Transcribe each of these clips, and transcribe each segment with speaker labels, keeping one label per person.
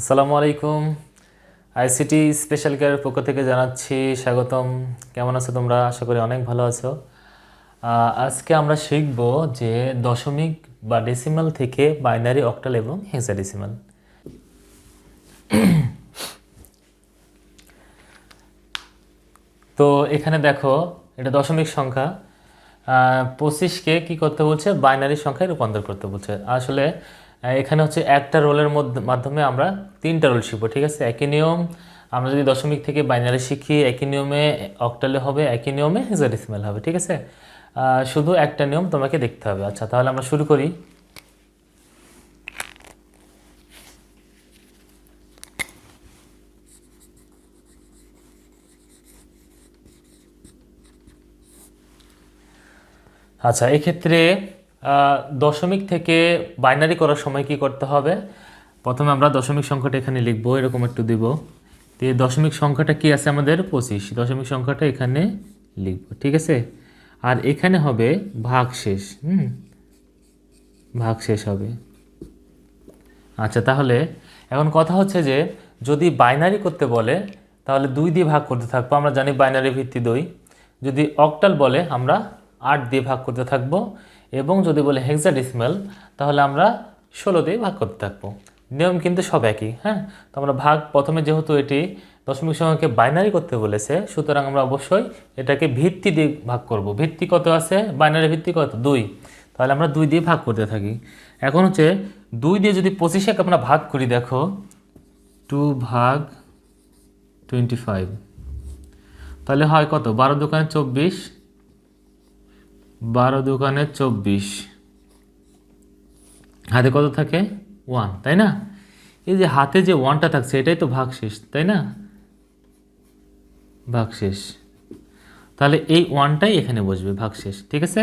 Speaker 1: আসসালামু আলাইকুম। ICT special কেয়ারের পক্ষ থেকে জানাচ্ছি স্বাগতম। কেমন আছো তোমরা? আশা করি অনেক ভালো আছো। আজকে আমরা শিখব যে দশমিক বা ডেসিমাল থেকে বাইনারি অক্টাল এবং হেক্সাডেসিমাল তো এখানে দেখো, এটা দশমিক সংখ্যা। পঁচিশকে কি করতে বলছে? বাইনারি সংখ্যায় রূপান্তর করতে বলছে। আসলে এখানে হচ্ছে একটা রোলের মধ্যে মাধ্যমে আমরা তিনটা রোল শিখব, ঠিক আছে? একই নিয়ম, আমরা যদি দশমিক থেকে বাইনারি শিখি, একই নিয়মে অক্টালে হবে, একই নিয়মে হেক্সাডেসিমাল হবে, ঠিক আছে? শুধু একটা নিয়ম তোমাকে দেখতে হবে। আচ্ছা তাহলে আমরা শুরু করি। আচ্ছা এক্ষেত্রে দশমিক থেকে বাইনারি করার সময় কি করতে হবে? প্রথমে আমরা দশমিক সংখ্যাটা এখানে লিখব, এরকম একটু দিব। তো দশমিক সংখ্যাটা কি আছে আমাদের? পঁচিশ। দশমিক সংখ্যাটা এখানে লিখব, ঠিক আছে? আর এখানে হবে ভাগ শেষ হুম? ভাগ শেষ হবে। আচ্ছা তাহলে এখন কথা হচ্ছে যে, যদি বাইনারি করতে বলে, তাহলে দুই দিয়ে ভাগ করতে থাকব, আমরা জানি বাইনারি ভিত্তি দুই। যদি অক্টাল বলে, আমরা আট দিয়ে ভাগ করতে থাকব। এবং যদি বলে হেক্সাডেসিমাল তাহলে আমরা ষোলো দিয়ে ভাগ করতে থাকব। নিয়ম কিন্তু সব একই হ্যাঁ? তো আমরা ভাগ, প্রথমে যেহেতু এটি দশমিক সংখ্যাকে বাইনারি করতে বলেছে, সুতরাং আমরা অবশ্যই এটাকে ভিত্তি দিয়ে ভাগ করব। ভিত্তি কত আছে? বাইনারি ভিত্তি কত? দুই। তাহলে আমরা দুই দিয়ে ভাগ করতে থাকি। এখন হচ্ছে দুই দিয়ে যদি পঁচিশে আমরা ভাগ করি, দেখো, টু ভাগ টোয়েন্টি ফাইভ তাহলে হয় কত? বারো দোকানে চব্বিশ বারো দোকানে চব্বিশ। হাতে কত থাকে? ওয়ান তাই না? এই যে হাতে যে ওয়ানটা থাকছে, এটাই তো ভাগ শেষ, তাই না? ভাগ শেষ। তাহলে এই ওয়ানটাই এখানে বসবে ভাগশেষ ঠিক আছে?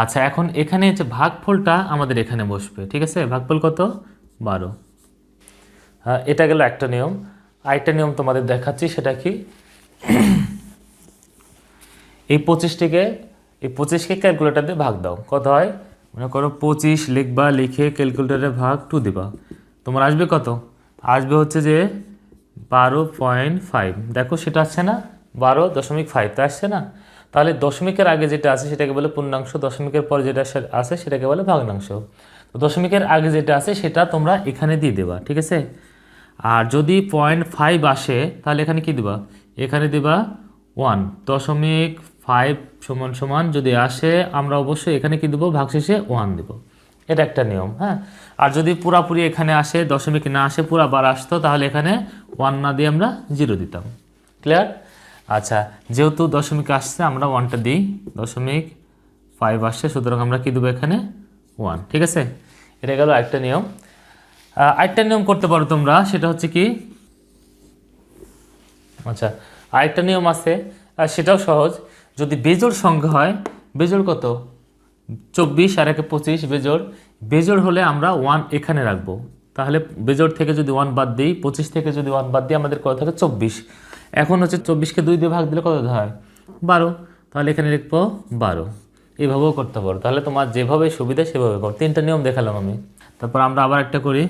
Speaker 1: আচ্ছা এখন এখানে যে ভাগফলটা আমাদের এখানে বসবে, ঠিক আছে? ভাগফল কত? বারো। এটা গেল একটা নিয়ম। আরেকটা নিয়ম তোমাদের দেখাচ্ছি, সেটা কি? এই পঁচিশটিকে এই পঁচিশকে ক্যালকুলেটার দিয়ে ভাগ দাও। কত হয়? মনে করো পঁচিশ লিখবা, লিখে ক্যালকুলেটারে ভাগ টু দিবা। তোমার আসবে কত? আসবে হচ্ছে যে বারো পয়েন্ট ফাইভ দেখো সেটা আসছে না? বারো দশমিক ফাইভ তো আসছে না? তাহলে দশমিকের আগে যেটা আছে সেটাকে বলে পূর্ণাংশ, দশমিকের পর যেটা আছে সেটাকে বলে ভগ্নাংশ। তো দশমিকের আগে যেটা আছে সেটা তোমরা এখানে দিয়ে দেবা, ঠিক আছে? আর যদি পয়েন্ট ফাইভ আসে, তাহলে এখানে কি দিবা? এখানে দিবা ওয়ান দশমিক ফাইভ সমান সমান যদি আসে, আমরা অবশ্যই এখানে কি দেবো? ভাগশেষে ওয়ান দেবো। এটা একটা নিয়ম হ্যাঁ? আর যদি পুরাপুরি এখানে আসে, দশমিক না আসে, পুরা বার আসতো, তাহলে এখানে ওয়ান না দিয়ে আমরা জিরো দিতাম। ক্লিয়ার আচ্ছা যেহেতু দশমিক আসছে, আমরা ওয়ানটা দিই। দশমিক ফাইভ আসছে, সুতরাং আমরা কী দেবো এখানে? ওয়ান ঠিক আছে? এটা গেল একটা নিয়ম। আরেকটা নিয়ম করতে পারো তোমরা, সেটা হচ্ছে কি? আচ্ছা আরেকটা নিয়ম আছে সেটাও সহজ। যদি বেজোড় সংখ্যা হয়, বেজোড় কত? চব্বিশ আর একে পঁচিশ, বেজোড়। বেজোড় হলে আমরা ওয়ান এখানে রাখব। তাহলে বেজোড় থেকে যদি ওয়ান বাদ দিই, পঁচিশ থেকে যদি ওয়ান বাদ দিই, আমাদের কত থাকে? চব্বিশ। এখন হচ্ছে চব্বিশকে দুই দিয়ে ভাগ দিলে কত হয়? বারো। তাহলে এখানে লিখব বারো। এইভাবেও করতে পারো। তাহলে তোমার যেভাবে সুবিধা, সেভাবে করো। তিনটা নিয়ম দেখালাম আমি। তারপর আমরা আবার একটা করি।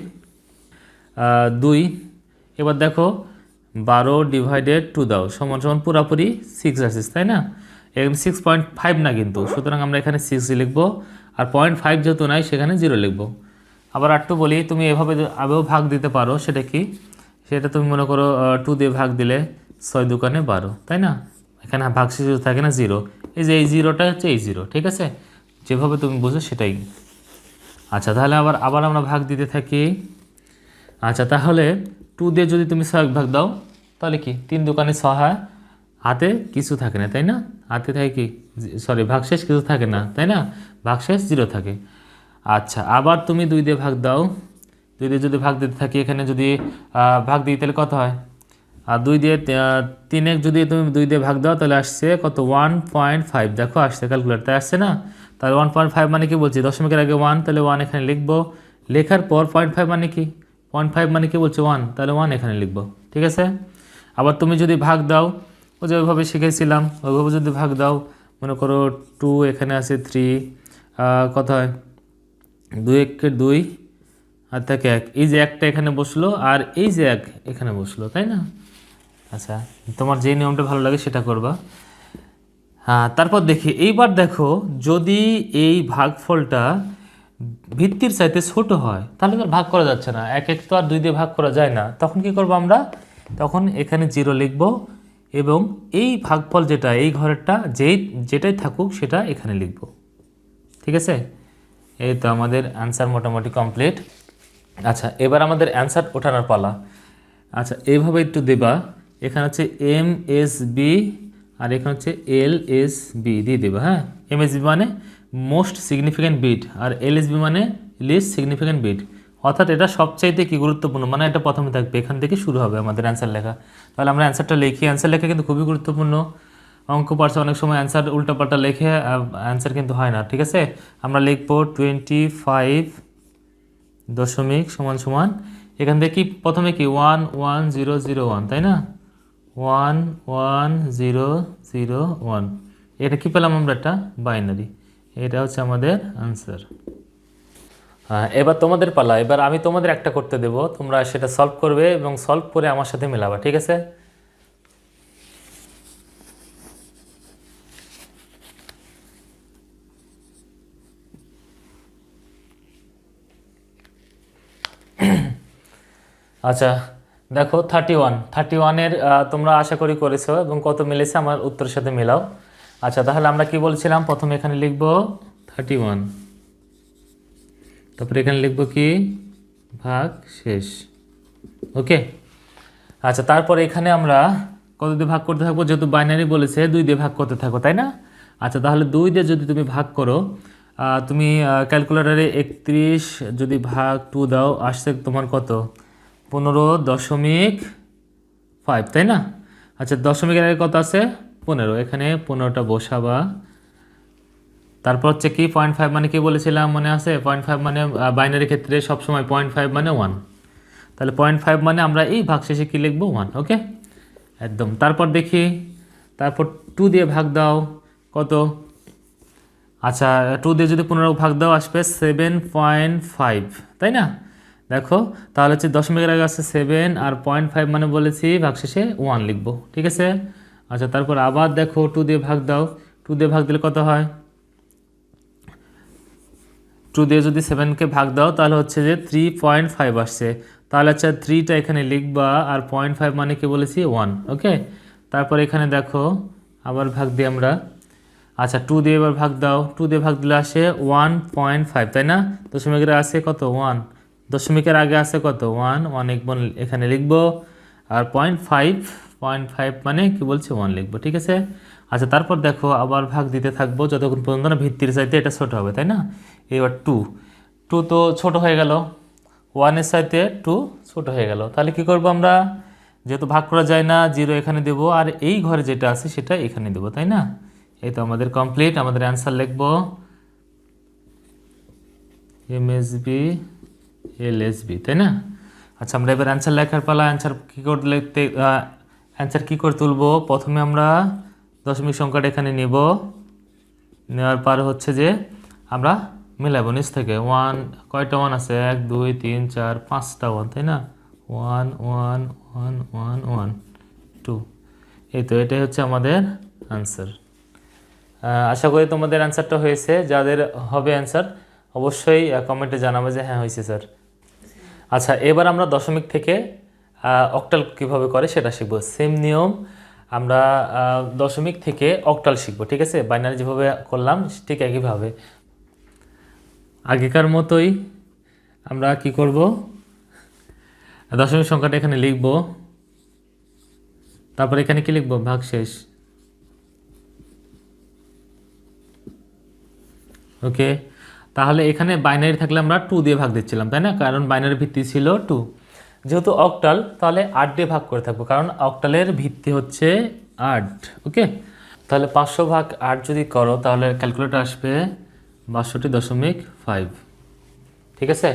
Speaker 1: দুই। এবার দেখো, বারো ডিভাইডেড টু দাও। সমান সমান পুরাপুরি সিক্স আসিস তাই না? এখানে সিক্স পয়েন্ট ফাইভ না কিন্তু। সুতরাং আমরা এখানে সিক্স লিখব আর পয়েন্ট ফাইভ যেহেতু নাই, সেখানে জিরো লিখব। আবার একটু বলি, তুমি এভাবে আবেও ভাগ দিতে পারো, সেটা কি? সেটা তুমি মনে করো টু দিয়ে ভাগ দিলে ছয় দোকানে বারো, তাই না? এখানে ভাগ শেষ থাকে না জিরো এই যে এই জিরোটা হচ্ছে এই জিরো ঠিক আছে? যেভাবে তুমি বুঝো সেটাই। আচ্ছা তাহলে আবার আবার আমরা ভাগ দিতে থাকি। আচ্ছা তাহলে টু দিয়ে যদি তুমি ছয় ভাগ দাও, তাহলে কি? তিন দোকানে ছ হয়। হাতে কিছু থাকে না তাই না? হাতে থাকে কি? সরি ভাগশেষ কিছু থাকে না তাই না? ভাগশেষ জিরো থাকে। আচ্ছা আবার তুমি দুই দিয়ে ভাগ দাও। দুই দিয়ে যদি ভাগ দিতে থাকি এখানে যদি ভাগ দিই তাহলে কত হয়? আর দুই দিয়ে আহ, তিনে যদি তুমি দুই দিয়ে ভাগ দাও তাহলে আসছে কত? ওয়ান পয়েন্ট ফাইভ দেখো আসছে ক্যালকুলেটার আসছে না? তাহলে ওয়ান পয়েন্ট ফাইভ মানে কি বলছি? দশমিকের আগে ওয়ান তাহলে ওয়ান এখানে লিখব। লেখার পর পয়েন্ট ফাইভ মানে কি? পয়েন্ট ফাইভ মানে কি বলছে? ওয়ান তাহলে ওয়ান এখানে লিখব। ঠিক আছে? আবার তুমি যদি ভাগ দাও যে ওইভাবে শিখেছিলাম ওইভাবে যদি ভাগ দাও, মনে করো টু এখানে আছে থ্রি কত হয়? দুই একে দুই আর থেকে এক। এই যে একটা এখানে বসল আর এই যে এক এখানে বসল, তাই না? আচ্ছা তোমার যে নিয়মটা ভালো লাগে সেটা করবা। হ্যাঁ তারপর দেখি, এইবার দেখো যদি এই ভাগফলটা ভিত্তির চাইতে ছোট হয়, তাহলে তো ভাগ করা যাচ্ছে না। এক এক তো আর দুই দিয়ে ভাগ করা যায় না। তখন কি করব আমরা? তখন এখানে জিরো লিখব। এবং এই ভাগফল যেটা, এই ঘরেরটা যেই, যেটাই থাকুক সেটা এখানে লিখব। ঠিক আছে? এই তো আমাদের অ্যান্সার মোটামুটি কমপ্লিট আচ্ছা এবার আমাদের অ্যান্সার ওঠানোর পালা। আচ্ছা এইভাবে একটু দেবা। এখানে হচ্ছে এম এস বি আর এখানে হচ্ছে এল এস বি দিয়ে দেবা হ্যাঁ? এম এস বি মানে মোস্ট সিগনিফিক্যান্ট বিট আর এল এস বি মানে লিস্ট সিগনিফিক্যান্ট বিট অর্থাৎ এটা সবচাইতে কি গুরুত্বপূর্ণ? মানে এটা প্রথমে থাকবে, এখান থেকে শুরু হবে আমাদের অ্যান্সার লেখা। তাহলে আমরা অ্যান্সারটা লিখি। অ্যান্সার লেখা কিন্তু খুবই গুরুত্বপূর্ণ। অঙ্ক পারছে অনেক সময় অ্যান্সার উল্টাপাল্টা লেখে অ্যান্সার কিন্তু হয় না, ঠিক আছে? আমরা লিখব টোয়েন্টি ফাইভ দশমিক সমান সমান। এখান থেকে কি, প্রথমে কি? One one zero zero one তাই না? One one zero zero one এটা কি পেলাম আমরা একটা বাইনারি এটা হচ্ছে আমাদের হ্যাঁ এবার তোমাদের পালা, এবার আমি তোমাদের একটা করতে দেব। তোমরা সেটা সলভ করবে এবং সলভ করে আমার সাথে মেলাবা, ঠিক আছে? আচ্ছা দেখো থার্টি ওয়ান থার্টি ওয়ানের তোমরা আশা করি করেছ এবং কত মিলেছে আমার উত্তরের সাথে মেলাও। আচ্ছা তাহলে আমরা কি বলছিলাম? প্রথমে এখানে লিখব থার্টি ওয়ান তারপরে এখানে লিখব কি? ভাগ শেষ। ওকে? আচ্ছা তারপরে এখানে আমরা কত দিয়ে ভাগ করতে থাকব? যেহেতু বাইনারি বলেছে, দুই দিয়ে ভাগ করতে থাকো, তাই না? আচ্ছা তাহলে দুই দিয়ে যদি তুমি ভাগ করো তুমি ক্যালকুলেটারে একত্রিশ যদি ভাগ টু দাও, আসছে তোমার কত? পনেরো দশমিক ফাইভ তাই না? আচ্ছা দশমিকের আগে কত আছে? পনেরো। এখানে পনেরোটা বসাবা। তারপর হচ্ছে কি পয়েন্ট ফাইভ মানে কি বলেছিলাম মনে আছে? পয়েন্ট ফাইভ মানে বাইনারি ক্ষেত্রে সবসময় পয়েন্ট ফাইভ মানে ওয়ান তাহলে পয়েন্ট ফাইভ মানে আমরা এই ভাগ শেষে কী লিখব? ওয়ান ওকে একদম। তারপর দেখি, তারপর টু দিয়ে ভাগ দাও, কত? আচ্ছা টু দিয়ে যদি পনেরো ভাগ দাও, আসবে সেভেন পয়েন্ট ফাইভ তাই না? দেখো, তাহলে হচ্ছে দশমিকের আগে আছে সেভেন আর পয়েন্ট ফাইভ মানে বলেছি ভাগ শেষে ওয়ান লিখব, ঠিক আছে? আচ্ছা তারপর আবার দেখো টু দিয়ে ভাগ দাও টু দিয়ে ভাগ দিলে কত হয়? টু দিয়ে যদি সেভেনকে ভাগ দাও, তাহলে হচ্ছে যে থ্রি পয়েন্ট ফাইভ আসছে। তাহলে আচ্ছা থ্রিটা এখানে লিখবা, আর পয়েন্ট ফাইভ মানে কি বলেছি? ওয়ান ওকে তারপর এখানে দেখো, আবার ভাগ দিই আমরা। আচ্ছা টু দিয়ে এবার ভাগ দাও। টু দিয়ে ভাগ দিলে আসে ওয়ান পয়েন্ট ফাইভ তাই না? দশমিকের আসে কত? ওয়ান দশমিকের আগে আছে কত? ওয়ান ওয়ান একবন এখানে লিখব। আর পয়েন্ট ফাইভ পয়েন্ট ফাইভ মানে কি বলছে? ওয়ান লিখব, ঠিক আছে? আচ্ছা তারপর দেখো, আবার ভাগ দিতে থাকব, যতক্ষণ পর্যন্ত না ভিত্তির চাইতে এটা ছোট হবে, তাই না? এবার টু টু তো ছোট হয়ে গেল। ওয়ানের সাইতে টু ছোট হয়ে গেল। তাহলে কি করব আমরা? যেহেতু ভাগ করা যায় না জিরো এখানে দেবো। আর এই ঘরে যেটা আছে সেটা এখানে দেবো, তাই না? এই তো আমাদের কমপ্লিট আমাদের অ্যান্সার লিখব। M S B L S B তাই না? আচ্ছা আমরা এবার অ্যান্সার লেখার পালা অ্যান্সার কী করে লিখতে অ্যান্সার কী করে তুলবো? প্রথমে আমরা দশমিক সংখ্যাটা এখানে নেব। নেওয়ার পর হচ্ছে যে আমরা মিলাবো নিচ থেকে। ওয়ান কয়টা ওয়ান আছে? এক, দুই, তিন, চার, পাঁচটা ওয়ান তাই না? One one one one one two এই তো এটাই হচ্ছে আমাদের আনসার আশা করি তোমাদের অ্যান্সারটা হয়েছে। যাদের হবে অ্যান্সার অবশ্যই কমেন্টে জানাবে যে হ্যাঁ হয়েছে স্যার আচ্ছা এবার আমরা দশমিক থেকে অক্টাল কীভাবে করে সেটা শিখব। সেম নিয়ম, আমরা দশমিক থেকে অক্টাল শিখব, ঠিক আছে? বাইনারি যেভাবে করলাম, ঠিক একইভাবে। আগেকার মতোই আমরা কি করব? দশমিক সংখ্যাটা এখানে লিখব। তারপর এখানে কি লিখব? ভাগ শেষ। ওকে। তাহলে এখানে বাইনারি থাকলে আমরা টু দিয়ে ভাগ দিচ্ছিলাম, তাই না? কারণ বাইনারি ভিত্তি ছিল টু যেহেতু অক্টাল তাহলে আট দিয়ে ভাগ করে থাকব, কারণ অক্টালের ভিত্তি হচ্ছে আট, ওকে? তাহলে পাঁচশো ভাগ আট যদি করো, তাহলে ক্যালকুলেটর আসবে বাষট্টি দশমিক ফাইভ ঠিক আছে?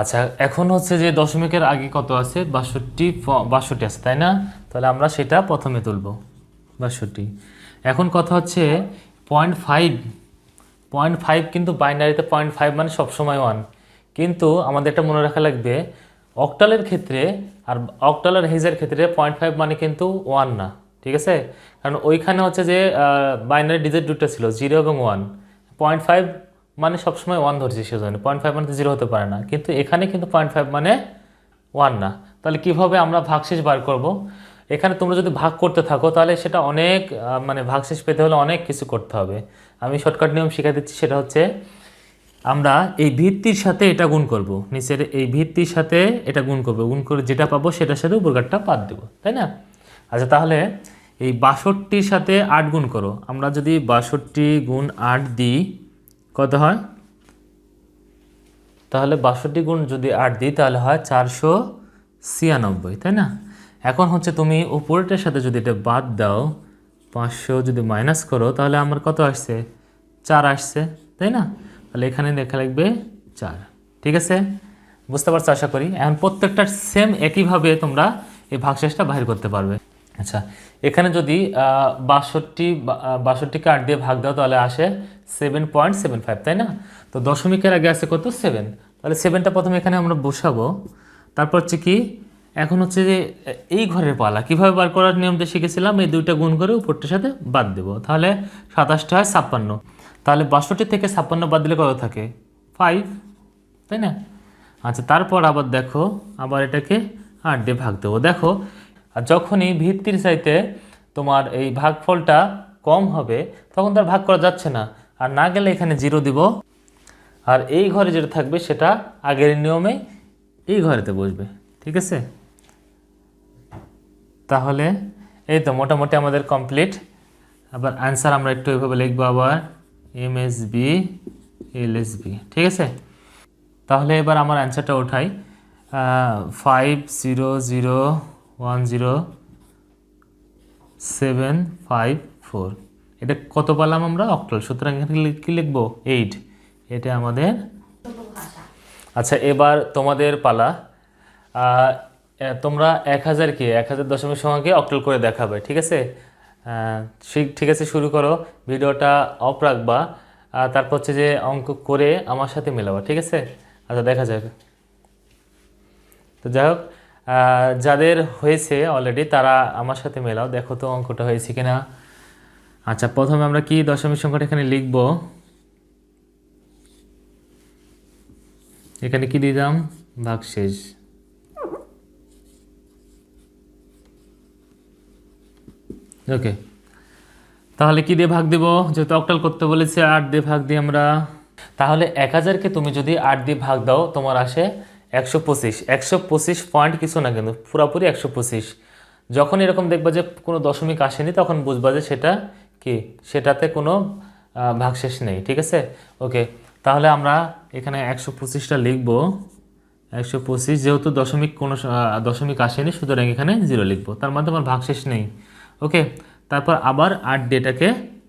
Speaker 1: আচ্ছা এখন হচ্ছে যে দশমিকের আগে কত আছে? বাষট্টি বাষট্টি আছে, তাই না? তাহলে আমরা সেটা প্রথমে তুলব। বাষট্টি। এখন কথা হচ্ছে পয়েন্ট ফাইভ পয়েন্ট ফাইভ কিন্তু বাইনারিতে পয়েন্ট ফাইভ মানে সবসময় ওয়ান কিন্তু আমাদের এটা মনে রাখা লাগবে অক্টালের ক্ষেত্রে আর অক্টাল হেজের ক্ষেত্রে পয়েন্ট ফাইভ মানে কিন্তু ওয়ান না। ঠিক আছে? কারণ ওইখানে হচ্ছে যে বাইনারি ডিজিট দুটো ছিল জিরো এবং ওয়ান পয়েন্ট ফাইভ মানে সবসময় ওয়ান ধরছি সেজন্য। পয়েন্ট ফাইভ মানে জিরো হতে পারে না। কিন্তু এখানে কিন্তু পয়েন্ট ফাইভ মানে ওয়ান না। তাহলে কীভাবে আমরা ভাগশেষ বার করব? এখানে তোমরা যদি ভাগ করতে থাকো, তাহলে সেটা অনেক মানে ভাগশেষ পেতে হলে অনেক কিছু করতে হবে। আমি শর্টকাট নিয়ম শিখা দিচ্ছি, সেটা হচ্ছে আমরা এই ভিত্তির সাথে এটা গুণ করব। নিচের এই ভিত্তির সাথে এটা গুণ করব। গুণ করে যেটা পাবো, সেটার সাথে উপরকারটা বাদ দেবো। তাই না? আচ্ছা তাহলে এই বাষট্টির সাথে আট গুণ করো। আমরা যদি বাষট্টি গুণ আট দিই, কত হয়? তাহলে বাষট্টি গুণ যদি আট দিই, তাহলে হয় চারশো ছিয়ানব্বই, তাই না? এখন হচ্ছে তুমি উপরটার সাথে যদি এটা বাদ দাও, পাঁচশো যদি মাইনাস করো, তাহলে আমার কত আসছে? চার আসছে, তাই না? তাহলে এখানে লেখা লাগবে চার, ঠিক আছে? বুঝতে পারছ আশা করি? এখন প্রত্যেকটার সেম একইভাবে তোমরা এই ভাগশেষটা বাহির করতে পারবে। আচ্ছা এখানে যদি বাষট্টি বাষট্টিকে আট দিয়ে ভাগ দাও, তাহলে আসে সেভেন পয়েন্ট সেভেন ফাইভ তাই না? তো দশমিকের আগে আছে কত? সেভেন তাহলে সেভেনটা প্রথমে এখানে আমরা বসাবো। তারপর হচ্ছে কি, এখন হচ্ছে যে, এই ঘরের পালা, কীভাবে বার করার নিয়মটা শিখেছিলাম, এই দুইটা গুণ করে উপরটার সাথে বাদ দেবো। তাহলে সাতাশটা হয় ছাপ্পান্ন। তাহলে বাষট্টি থেকে ছাপ্পান্ন বাদ দিলে কত থাকে? ফাইভ তাই না? আচ্ছা তারপর আবার দেখো, আবার এটাকে আট দিয়ে ভাগ দেবো। দেখো আর যখনই ভিত্তির চাইতে তোমার এই ভাগফলটা কম হবে, তখন তার ভাগ করা যাচ্ছে না। আর না গেলে এখানে জিরো দিব। আর এই ঘরে যেটা থাকবে, সেটা আগের নিয়মে এই ঘরেতে বসবে। ঠিক আছে? তাহলে এই তো মোটামুটি আমাদের কমপ্লিট আবার অ্যান্সার আমরা একটু এইভাবে লিখব আবার। M S B L S B ঠিক আছে? তাহলে এবার আমার অ্যান্সারটা ওঠাই five zero zero one zero seven five four এটা কত পালাম আমরা? অক্টাল। সুতরাং এখানে কি লিখব? এইট এটা আমাদের আচ্ছা এবার তোমাদের পালা। তোমরা এক হাজার কি? এক হাজার দশমিক সংখ্যাকে অক্টাল করে দেখাবে, ঠিক আছে? ঠিক- আছে, শুরু করো। ভিডিওটা অফ রাখবা। তারপর হচ্ছে যে অঙ্ক করে আমার সাথে মেলাবা, ঠিক আছে? আচ্ছা দেখা যাবে তো যাই হোক যাদের হয়েছে অলরেডি তারা আমার সাথে মেলাও। দেখো তো অঙ্কটা হয়েছে কিনা। আচ্ছা প্রথমে আমরা কি দশমিক সংখ্যাটা এখানে লিখব? এখানে কি দিলাম? ভাগশেষ ওকে তাহলে কি দিয়ে ভাগ দেব? যেহেতু অক্টাল করতে বলেছে, আট দিয়ে ভাগ দিই আমরা। তাহলে এক হাজারকে তুমি যদি আট দিয়ে ভাগ দাও, তোমার আসে একশো পঁচিশ একশো পঁচিশ পয়েন্ট কিছু না কিন্তু পুরোপুরি একশো পঁচিশ। যখন এরকম দেখবা যে কোনো দশমিক আসেনি, তখন বুঝবা যে সেটা কি? সেটাতে কোনো ভাগশেষ নেই, ঠিক আছে? ওকে, তাহলে আমরা এখানে একশো পঁচিশটা লিখব। একশো পঁচিশ যেহেতু দশমিক কোনো দশমিক আসেনি, সুতরাং এখানে জিরো লিখব। তার মধ্যে আমার ভাগশেষ নেই। ওকে, তারপর আবার আট ডেটাকে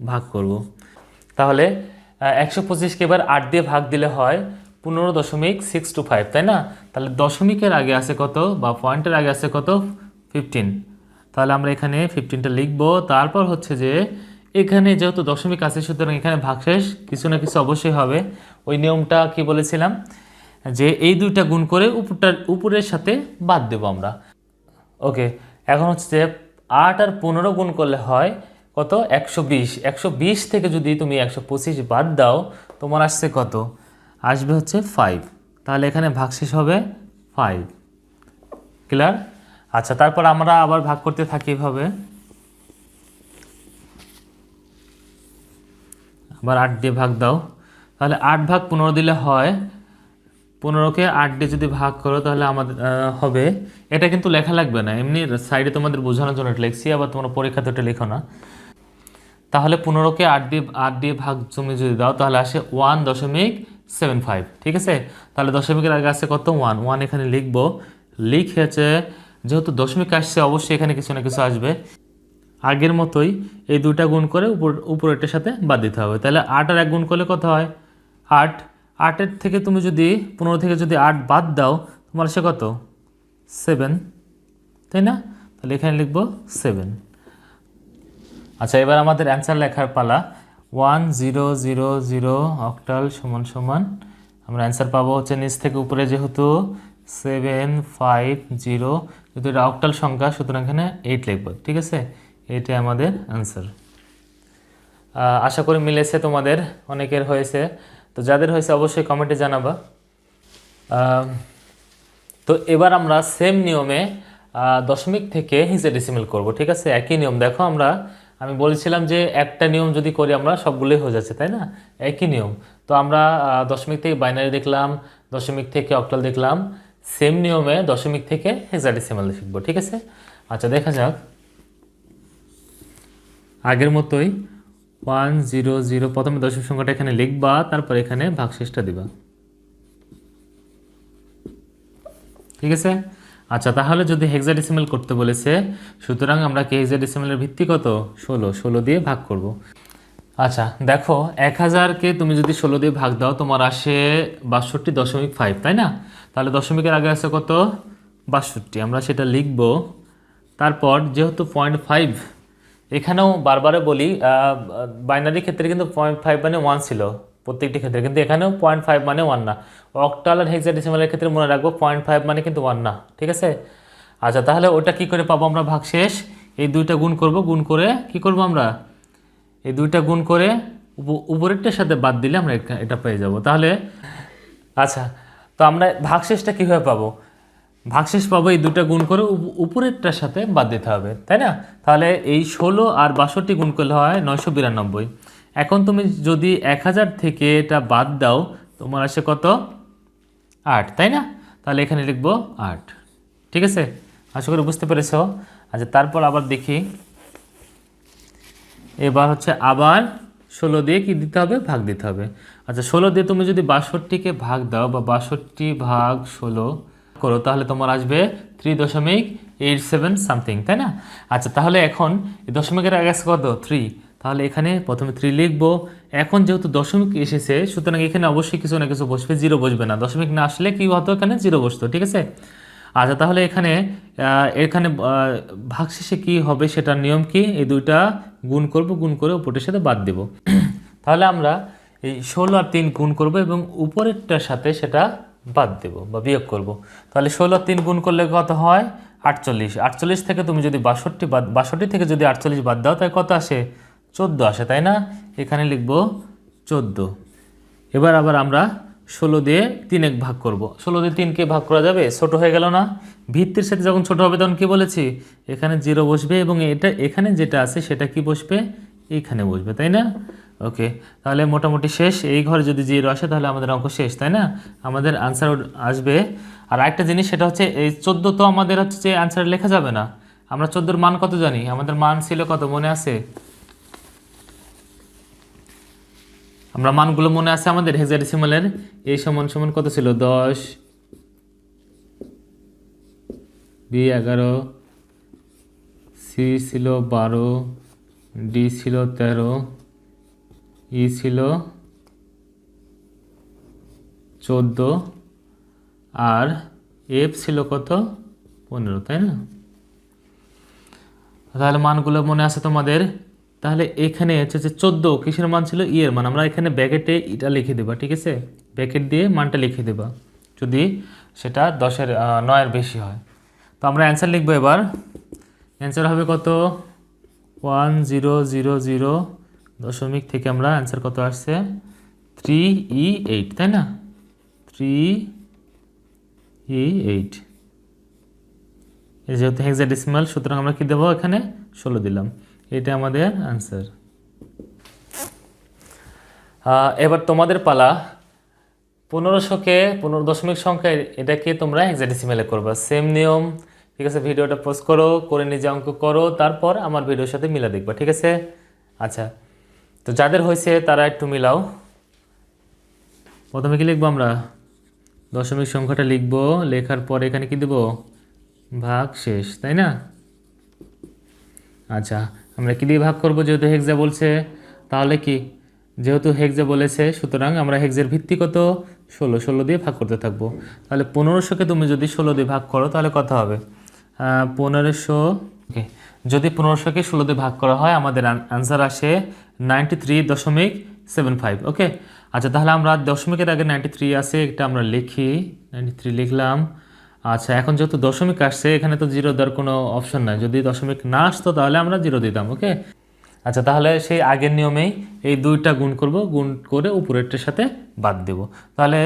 Speaker 1: ভাগ করব। তাহলে একশো পঁচিশকে এবার আট দিয়ে ভাগ দিলে হয় পনেরো দশমিক সিক্স টু ফাইভ তাই না? তাহলে দশমিকের আগে আছে কত বা পয়েন্টের আগে আছে কত? ফিফটিন তাহলে আমরা এখানে ফিফটিনটা লিখব। তারপর হচ্ছে যে এখানে যেহেতু দশমিক আছে, সুতরাং এখানে ভাগশেষ কিছু না কিছু অবশ্যই হবে। ওই নিয়মটা কি বলেছিলাম? যে এই দুইটা গুণ করে উপরটার উপরের সাথে বাদ দেবো আমরা। ওকে, এখন হচ্ছে যে আট আর পনেরো গুণ করলে হয় কত? একশো বিশ। একশো বিশ থেকে যদি তুমি একশো পঁচিশ বাদ দাও, তোমার আসছে কত? আসবে হচ্ছে ফাইভ তাহলে এখানে ভাগশেষ হবে ফাইভ ক্লিয়ার আচ্ছা তারপর আমরা আবার ভাগ করতে থাকি এভাবে। আবার আট দিয়ে ভাগ দাও। তাহলে আট ভাগ পনেরো দিলে হয়, পনেরোকে আট দিয়ে যদি ভাগ করো তাহলে আমাদের হবে। এটা কিন্তু লেখা লাগবে না। এমনি সাইডে তোমাদের বোঝানোর জন্য এটা লিখছি, আবার তোমরা পরীক্ষাতে ওটা লেখো না। তাহলে পনেরোকে আট দিয়ে আট দিয়ে ভাগ তুমি যদি দাও, তাহলে আসে ওয়ান দশমিক সেভেন ফাইভ ঠিক আছে? তাহলে দশমিকের আগে আসে কত? ওয়ান ওয়ান এখানে লিখব। লিখেছে, যেহেতু দশমিক আসছে, অবশ্যই এখানে কিছু না কিছু আসবে। আগের মতোই এই দুটা গুণ করে উপর উপরেরটার সাথে বাদ দিতে হবে। তাহলে আট আর এক গুণ করলে কত হয়? আট। আটের থেকে তুমি যদি, পনেরো থেকে যদি আট বাদ দাও, তোমার সে কত? সেভেন তাই না? তাহলে এখানে লিখব সেভেন আচ্ছা এবার আমাদের অ্যান্সার লেখার পালা। One zero zero zero octal সমান সমান। আমরা অ্যান্সার পাবো হচ্ছে নিচ থেকে উপরে যেহেতু সেভেন ফাইভ জিরো যেহেতু এটা অক্টাল সংখ্যা, সুতরাং এখানে এইট লিখব, ঠিক আছে? এইটাই আমাদের অ্যান্সার আশা করি মিলেছে তোমাদের, অনেকের হয়েছে। তো যাদের হয়েছে অবশ্যই কমেন্টে জানাবা। তো এবার আমরা সেম নিয়মে দশমিক থেকে হিসেডেসিমেল করব, ঠিক আছে? একই নিয়ম। দেখো আমরা আমি বলেছিলাম যে একটা নিয়ম যদি করি আমরা, সবগুলোই হয়ে যাচ্ছে, তাই না? একই নিয়ম। তো আমরা দশমিক থেকে বাইনারি দেখলাম, দশমিক থেকে অক্টাল দেখলাম সেম নিয়মে দশমিক থেকে হেক্সাডেসিমাল শিখব ঠিক আছে? আচ্ছা দেখা যাক। আগের মতোই ওয়ান জিরো জিরো প্রথমে দশমিক সংখ্যাটা এখানে লিখবা, তারপর এখানে ভাগশেষটা দিবা। ঠিক আছে? আচ্ছা তাহলে যদি হেক্সাডেসিমাল করতে বলেছে, সুতরাং আমরা কি হেক্সাডেসিমালের ভিত্তি কত? ষোলো ষোলো দিয়ে ভাগ করব। আচ্ছা দেখো, এক হাজারকে তুমি যদি ষোলো দিয়ে ভাগ দাও, তোমার আসে বাষট্টি দশমিক ফাইভ তাই না? তাহলে দশমিকের আগে আছে কত? বাষট্টি। আমরা সেটা লিখব। তারপর যেহেতু পয়েন্ট ফাইভ এখানেও বারবারে বলি বাইনারি ক্ষেত্রে কিন্তু পয়েন্ট ফাইভ মানে ওয়ান ছিল। প্রত্যেকটি ক্ষেত্রে। কিন্তু এখানেও পয়েন্ট ফাইভ মানে ওয়ান না। অক্টাল আর হেক্সাডেসিমালের ক্ষেত্রে মনে রাখব পয়েন্ট ফাইভ মানে কিন্তু ওয়ান না। ঠিক আছে? আচ্ছা তাহলে ওটা কি করে পাবো আমরা ভাগশেষ? এই দুইটা গুণ করব, গুণ করে কি করব আমরা? এই দুইটা গুণ করে উপ- উপরেরটার সাথে বাদ দিলে আমরা এটা- পেয়ে যাব। তাহলে আচ্ছা তো আমরা ভাগশেষটা কীভাবে পাবো? ভাগশেষ পাবো এই দুটা গুণ করে উপ- উপরেরটার সাথে বাদ দিতে হবে, তাই না? তাহলে এই ষোলো আর বাষট্টি গুণ করলে হয় নয়শো বিরানব্বই। এখন তুমি যদি এক হাজার থেকে এটা বাদ দাও, তোমার আসে কত? আট, তাই না? তাহলে এখানে লিখব আট। ঠিক আছে? আশা করি বুঝতে পেরেছ। আচ্ছা তারপর আবার দেখি। এবার হচ্ছে আবার ষোলো দিয়ে কি দিতে হবে? ভাগ দিতে হবে। আচ্ছা ষোলো দিয়ে তুমি যদি বাষট্টিকে ভাগ দাও বা বাষট্টি ভাগ ষোলো করো, তাহলে তোমার আসবে থ্রি দশমিক এইট সেভেন সামথিং তাই না? আচ্ছা তাহলে এখন দশমিকের আগে আছে কত? থ্রি তাহলে এখানে প্রথমে থ্রি লিখব। এখন যেহেতু দশমিক এসেছে, সুতরাং এখানে অবশ্যই কিছু না কিছু বসবে জিরো বসবে না। দশমিক না আসলে কি হতো এখানে? জিরো বসতো, ঠিক আছে? আচ্ছা তাহলে এখানে এখানে ভাগশেষে কি হবে সেটার নিয়ম কি? এই দুইটা গুণ করব, গুণ করে উপরের সাথে বাদ দেব। তাহলে আমরা এই ষোলো আর তিন গুণ করব এবং উপরেরটার সাথে সেটা বাদ দেব বা বিয়োগ করব। তাহলে ষোলো আর তিন গুণ করলে কত হয়? আটচল্লিশ। আটচল্লিশ থেকে তুমি যদি বাষট্টি বাদ, বাষট্টি থেকে যদি আটচল্লিশ বাদ দাও, তাহলে কত আসে? চোদ্দ আসে, তাই না? এখানে লিখব চোদ্দ। এবার আবার আমরা ষোলো দিয়ে তিন এক ভাগ করব। ষোলো দিয়ে তিনকে ভাগ করা যাবে? ছোট হয়ে গেল না? ভিত্তির সাথে যখন ছোট হবে তখন কি বলেছি? এখানে জিরো বসবে এবং এটা এখানে যেটা আছে সেটা কি বসবে? এইখানে বসবে, তাই না? ওকে, তাহলে মোটামুটি শেষ। এই ঘরে যদি জিরো আসে তাহলে আমাদের অঙ্ক শেষ, তাই না? আমাদের আনসার আসবে। আর একটা জিনিস, সেটা হচ্ছে এই চোদ্দ তো আমাদের হচ্ছে যে আনসার লেখা যাবে না। আমরা চোদ্দোর মান কত জানি? আমাদের মান ছিল কত? মনে আছে? আমরা মানগুলো মনে আছে আমাদের? হেক্সাডেসিমালের এই সমান সমান কত ছিল? দশ বি এগারো, সি ছিল বারো, ডি ছিল তেরো, ই ছিল চোদ্দ, আর এফ ছিল কত? পনেরো, তাই না? তাহলে মানগুলো মনে আছে তোমাদের? তাহলে এখানে হচ্ছে যে চোদ্দ, কিসের মান ছিল? ই এর মান। আমরা এখানে ব্যাকেটে এটা লিখে দেবা, ঠিক আছে? ব্যাকেট দিয়ে মানটা লিখে দেবা, যদি সেটা দশের নয়ের বেশি হয়। তো আমরা অ্যান্সার লিখব এবার। অ্যান্সার হবে কত? ওয়ান জিরো জিরো জিরো দশমিক থেকে আমরা অ্যান্সার কত আসছে? থ্রি ই এইট তাই না? থ্রি ই এইট এই যেহেতু হেক্সাডেসিমাল সুতরাং আমরা কি দেবো এখানে? ষোলো দিলাম। এটা আমাদের আনসার এবার তোমাদের পালা। পনেরোশোকে, পনেরো দশমিক সংখ্যায় এটাকে তোমরা হেক্সাডেসিমালে করবা। সেম নিয়ম, ঠিক আছে? ভিডিওটা পোস্ট করো, করে নিজে অঙ্ক করো, তারপর আমার ভিডিওর সাথে মিলা দেখবা, ঠিক আছে? আচ্ছা তো যাদের হয়েছে তারা একটু মিলাও। প্রথমে কি লিখব আমরা? দশমিক সংখ্যাটা লিখব, লেখার পর এখানে কি দেবো? ভাগ শেষ, তাই না? আচ্ছা আমরা কি দিয়ে ভাগ করব যেহেতু হেক্সা বলছে? তাহলে কি? যেহেতু হেক্সা বলেছে, সুতরাং আমরা হেক্সের ভিত্তি কত? ষোলো। ষোলো দিয়ে ভাগ করতে থাকব। তাহলে পনেরোশোকে তুমি যদি ষোলো দিয়ে ভাগ করো, তাহলে কত হবে? পনেরোশো। ওকে যদি পনেরোশোকে ষোলো দিয়ে ভাগ করা হয়, আমাদের আনসার আসে নাইনটি থ্রি দশমিক সেভেন ফাইভ ওকে আচ্ছা তাহলে আমরা দশমিকের আগে নাইনটি থ্রি আছে, এটা আমরা লিখি। নাইনটি থ্রি লিখলাম। আচ্ছা এখন যেহেতু দশমিক আসছে, এখানে তো জিরো দেওয়ার কোনো অপশন নাই। যদি দশমিক না আসতো, তাহলে আমরা জিরো দিতাম ওকে আচ্ছা তাহলে সেই আগের নিয়মেই এই দুইটা গুণ করব, গুণ করে উপরেরটার সাথে বাদ দেব। তাহলে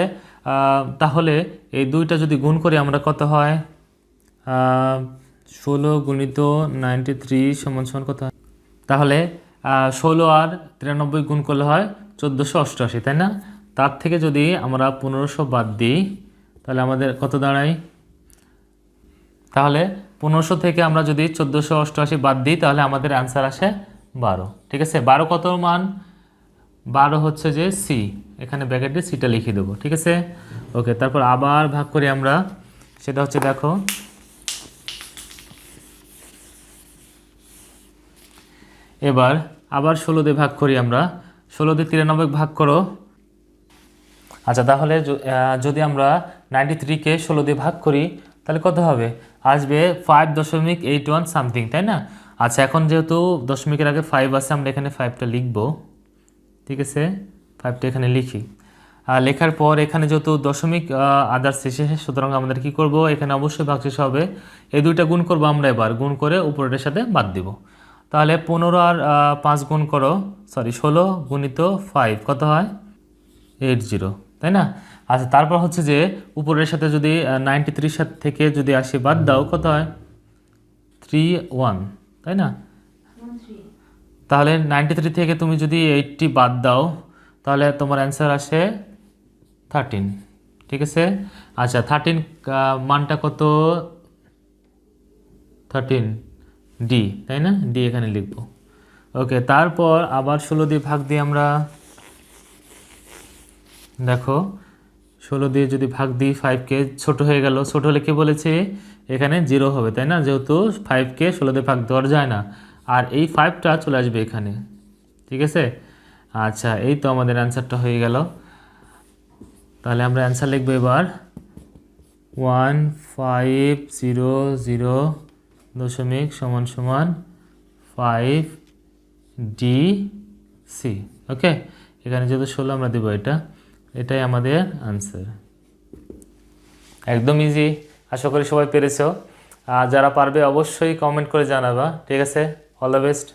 Speaker 1: তাহলে এই দুইটা যদি গুণ করি, আমরা কত হয়? ষোলো গুণিত নাইনটি থ্রি সমান সমান কত? তাহলে ষোলো আর তিরানব্বই গুণ করলে হয় চোদ্দোশো অষ্টআশি, তাই না? তার থেকে যদি আমরা পনেরোশো বাদ দিই, তাহলে আমাদের কত দাঁড়ায়? তাহলে পনেরোশো থেকে আমরা যদি চোদ্দোশো অষ্টআশি বাদ দিই, তাহলে আমাদের অ্যান্সার আসে বারো। ঠিক আছে? বারো কত মান? বারো হচ্ছে যে সি এখানে ব্র্যাকেটে সিটা লিখে দেবো। ঠিক আছে? ওকে তারপর আবার ভাগ করি আমরা। সেটা হচ্ছে দেখো, এবার আবার ষোলো দিয়ে ভাগ করি আমরা। ষোলো দিয়ে তিরানব্বই ভাগ করো। আচ্ছা তাহলে যদি আমরা নাইনটি থ্রিকে ষোলো দিয়ে ভাগ করি তাহলে কত হবে? আসবে ফাইভ দশমিক এইট ওয়ান সামথিং তাই না? আচ্ছা এখন যেহেতু দশমিকের আগে ফাইভ আছে, আমরা এখানে ফাইভটা লিখব। ঠিক আছে? ফাইভটা এখানে লিখি। আর লেখার পর এখানে যেহেতু দশমিক আদার্স শেষে সুতরাং আমাদের কি করব? এখানে অবশ্যই ভাগশেষ হবে। এই দুইটা গুণ করব আমরা এবার। গুণ করে উপরের সাথে বাদ দিব। তাহলে পনেরো আর পাঁচ গুণ করো সরি ষোলো গুণিত ফাইভ কত হয়? এইট জিরো তাই না? আচ্ছা তারপর হচ্ছে যে উপরের সাথে যদি নাইনটি থ্রির সাথে থেকে যদি আসি, বাদ দাও, কত হয়? থ্রি ওয়ান তাই না? তাহলে নাইনটি থ্রি থেকে তুমি যদি এইটটি বাদ দাও, তাহলে তোমার অ্যান্সার আসে থার্টিন ঠিক আছে? আচ্ছা থার্টিন মানটা কত? থার্টিন ডি তাই না? ডি এখানে লিখব। ওকে তারপর আবার ষোলো দিয়ে ভাগ দিয়ে আমরা দেখো ষোলো দিয়ে যদি ভাগ দিই ফাইভকে ছোট হয়ে গেল। ছোট হলে কি বলেছে? এখানে জিরো হবে, তাই না? যেহেতু ফাইভকে ষোলো দিয়ে ভাগ দেওয়া যায় না। আর এই ফাইভটা চলে আসবে এখানে। ঠিক আছে? আচ্ছা এই তো আমাদের অ্যান্সারটা হয়ে গেল। তাহলে আমরা অ্যান্সার লিখব এবার। ওয়ান ফাইভ জিরো জিরো দশমিক সমান সমান ফাইভ ডি সি ওকে এখানে যেহেতু ষোলো আমরা দেবো এটা। এটাই আমাদের আনসার একদম ইজি আশা করি সবাই পেরেছ। আর যারা পারবে অবশ্যই কমেন্ট করে জানাবা, ঠিক আছে? All the best